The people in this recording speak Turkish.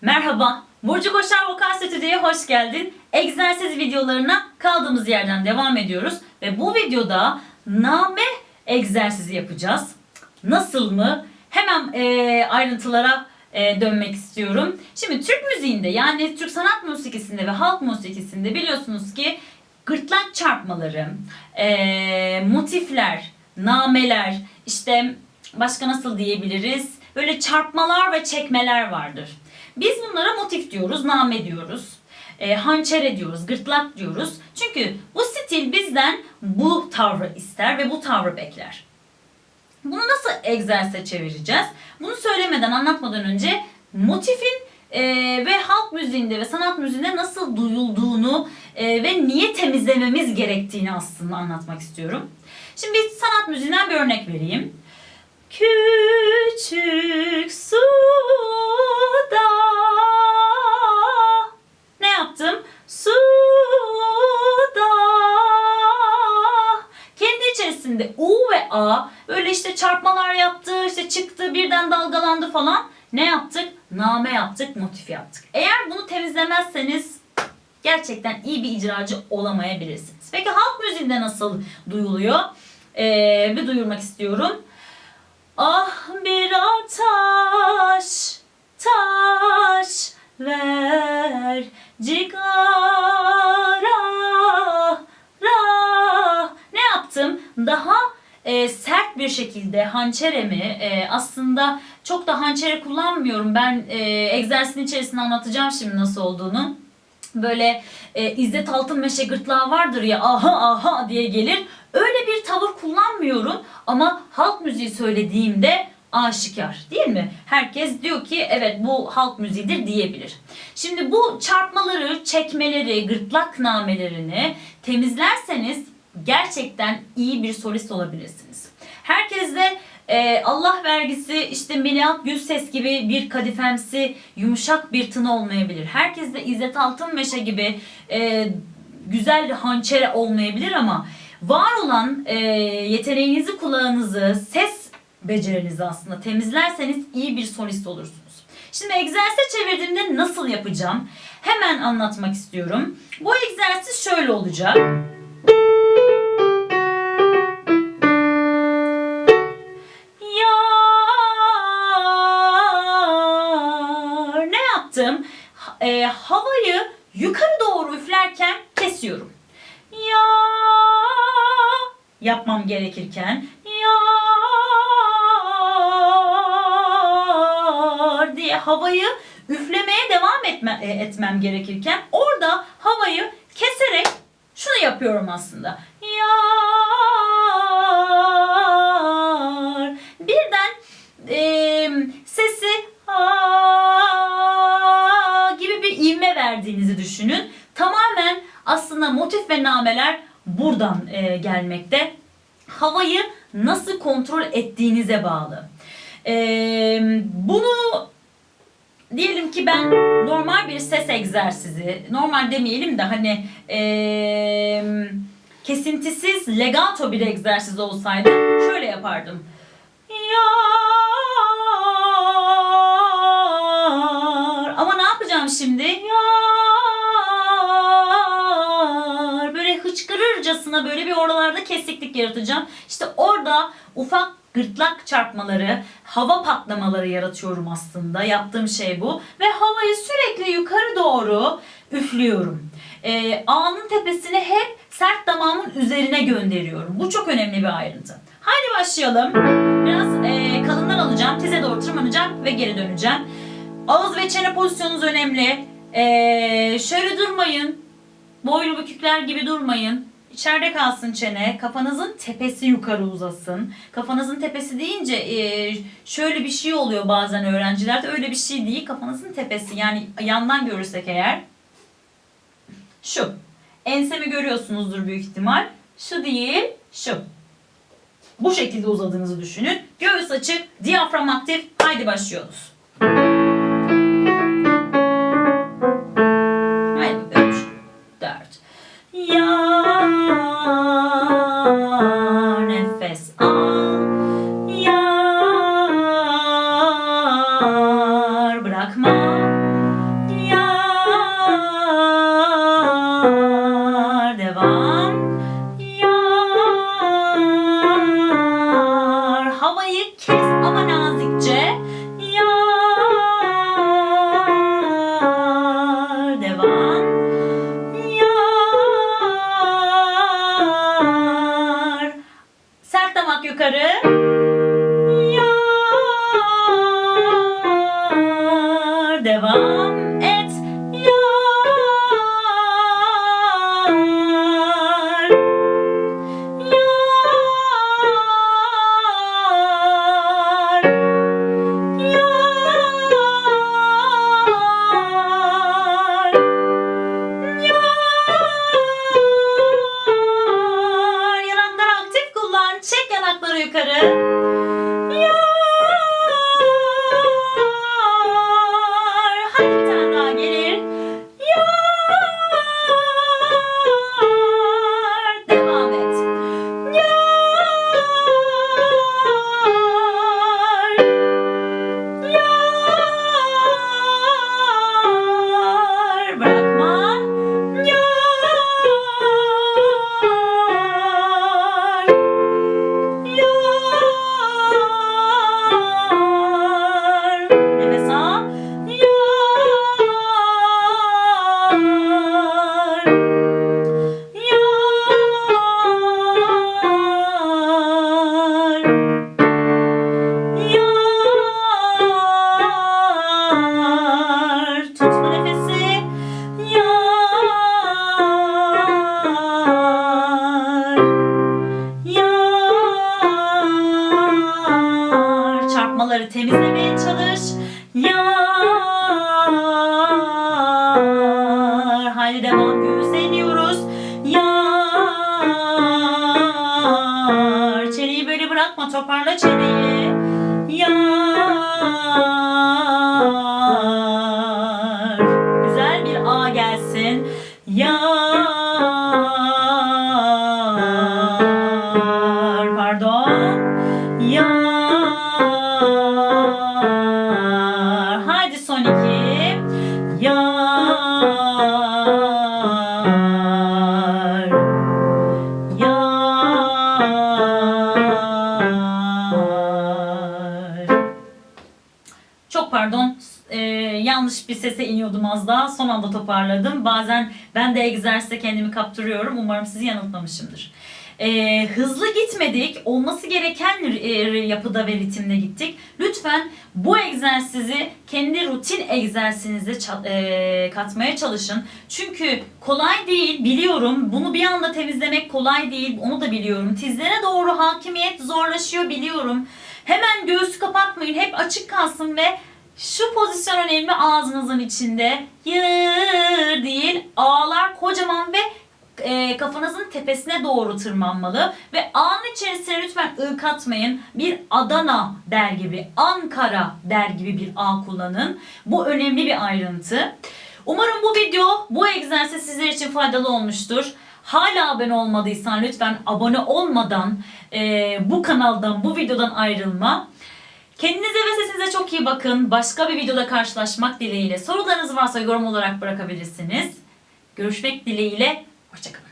Merhaba, Burcu Koşar Vokal Stüdyo'ya hoş geldin. Egzersiz videolarına kaldığımız yerden devam ediyoruz. Ve bu videoda name egzersizi yapacağız. Nasıl mı? Hemen e, ayrıntılara e, dönmek istiyorum. Şimdi Türk müziğinde yani Türk sanat musikisinde ve halk musikisinde biliyorsunuz ki gırtlak çarpmaları, e, motifler, nameler, işte başka nasıl diyebiliriz? Böyle çarpmalar ve çekmeler vardır. Biz bunlara motif diyoruz, name diyoruz. E, hançer diyoruz, gırtlak diyoruz. Çünkü bu stil bizden bu tavrı ister ve bu tavrı bekler. Bunu nasıl egzersize çevireceğiz? Bunu söylemeden, anlatmadan önce motifin e, ve halk müziğinde ve sanat müziğinde nasıl duyulduğunu e, ve niye temizlememiz gerektiğini aslında anlatmak istiyorum. Şimdi sanat müziğinden bir örnek vereyim. Küçük suda yaptım? Suda kendi içerisinde U ve A böyle işte çarpmalar yaptı, işte çıktı, birden dalgalandı falan. Ne yaptık? Name yaptık, motif yaptık. Eğer bunu temizlemezseniz gerçekten iyi bir icracı olamayabilirsiniz. Peki halk müziğinde nasıl duyuluyor? Ee, bir duyurmak istiyorum. Ah bir taş, taş ver cigara, ra. Ne yaptım? Daha e, sert bir şekilde hançeremi e, aslında çok da hançere kullanmıyorum. Ben e, egzersizin içerisinde anlatacağım şimdi nasıl olduğunu. Böyle e, İzzet Altınmeşe gırtlağı vardır ya aha aha diye gelir. Öyle bir tavır kullanmıyorum ama halk müziği söylediğimde aşikar değil mi? Herkes diyor ki evet bu halk müziğidir diyebilir. Şimdi bu çarpmaları, çekmeleri, gırtlak namelerini temizlerseniz gerçekten iyi bir solist olabilirsiniz. Herkes de e, Allah vergisi işte Melihat Gülses gibi bir kadifemsi yumuşak bir tını olmayabilir. Herkes de İzzet Altınmeşe gibi e, güzel hançere olmayabilir ama var olan e, yeteneğinizi, kulağınızı, ses becerinizi aslında temizlerseniz iyi bir solist olursunuz. Şimdi egzersize çevirdiğimde nasıl yapacağım? Hemen anlatmak istiyorum. Bu egzersiz şöyle olacak. Yar. Ne yaptım? E, havayı yukarı doğru üflerken kesiyorum. Ya yapmam gerekirken diye havayı üflemeye devam etme, e, etmem gerekirken orada havayı keserek şunu yapıyorum aslında. Yar. Birden e, sesi "Aa" gibi bir ivme verdiğinizi düşünün. Tamamen aslında motif ve nameler buradan e, gelmekte. Havayı nasıl kontrol ettiğinize bağlı. E, bunu diyelim ki ben normal bir ses egzersizi, normal demeyelim de hani e, kesintisiz legato bir egzersiz olsaydı şöyle yapardım. Yar. Ama ne yapacağım şimdi? Yar. Böyle hıçkırırcasına böyle bir oralarda kesiklik yaratacağım. İşte orada ufak gırtlak çarpmaları, hava patlamaları yaratıyorum aslında. Yaptığım şey bu. Ve havayı sürekli yukarı doğru üflüyorum. Ee, ağının tepesine hep sert damağımın üzerine gönderiyorum. Bu çok önemli bir ayrıntı. Haydi başlayalım. Biraz e, kalınlar alacağım. Tize doğru tırmanacağım ve geri döneceğim. Ağız ve çene pozisyonunuz önemli. E, şöyle durmayın. Boylu bükükler gibi durmayın. İçeride kalsın çene. Kafanızın tepesi yukarı uzasın. Kafanızın tepesi deyince e, şöyle bir şey oluyor bazen öğrencilerde. Öyle bir şey değil. Kafanızın tepesi yani yandan görürsek eğer. Şu. Ensemi görüyorsunuzdur büyük ihtimal. Şu değil, şu. Bu şekilde uzadığınızı düşünün. Göğüs açık, diyafram aktif. Haydi başlıyoruz. Yar, Yar Çarpmaları temizlemeye çalış. Yar. Haydi devam göğüse iniyoruz Yar. Çeneyi böyle bırakma toparla çeneyi iniyordum az daha son anda toparladım. Bazen ben de egzersizde kendimi kaptırıyorum. Umarım sizi yanıltmamışımdır. E, hızlı gitmedik. Olması gereken e, yapıda ve ritimde gittik. Lütfen bu egzersizi kendi rutin egzersizinize e, katmaya çalışın. Çünkü kolay değil biliyorum. Bunu bir anda temizlemek kolay değil. Onu da biliyorum. Tizlere doğru hakimiyet zorlaşıyor biliyorum. Hemen göğsü kapatmayın. Hep açık kalsın ve şu pozisyon önemli ağzınızın içinde. Yır değil. Ağlar kocaman ve e, kafanızın tepesine doğru tırmanmalı. Ve A'nın içerisine lütfen ı katmayın. Bir Adana der gibi, Ankara der gibi bir A kullanın. Bu önemli bir ayrıntı. Umarım bu video, bu egzersiz sizler için faydalı olmuştur. Hala abone olmadıysan lütfen abone olmadan e, bu kanaldan, bu videodan ayrılma. Kendinize ve sesinize çok iyi bakın. Başka bir videoda karşılaşmak dileğiyle. Sorularınız varsa yorum olarak bırakabilirsiniz. Görüşmek dileğiyle. Hoşçakalın.